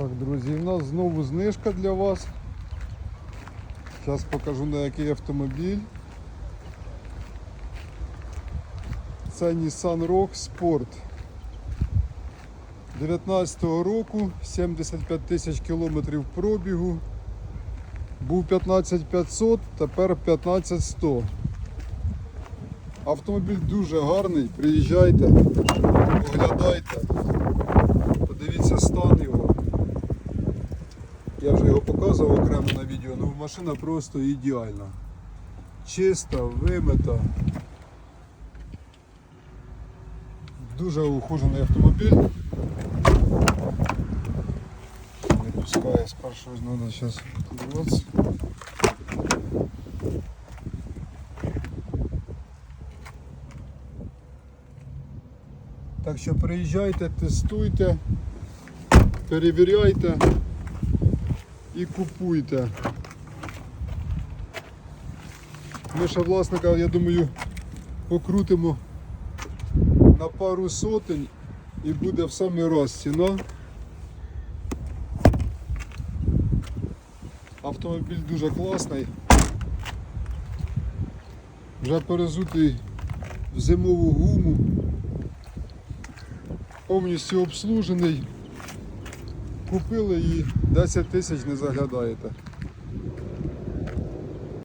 Так, друзі, у нас знову знижка для вас. Зараз покажу на який автомобіль. Це Nissan Rogue Sport. 19-го року, 75 тисяч кілометрів пробігу. Був 15500, тепер 15100. Автомобіль дуже гарний, приїжджайте, оглядайте, Я вже його показував окремо на відео, ну машина просто ідеальна. Чиста, вимита. Дуже ухожений автомобіль. Не пускає з першого треба зараз подивитися. Так що приїжджайте, тестуйте, перевіряйте і купуйте. Ми ще власника, я думаю, покрутимо на пару сотень і буде в самий раз ціна. Автомобіль дуже класний. Вже перезутий в зимову гуму. Повністю обслужений. Купили і 10 тисяч не заглядаєте.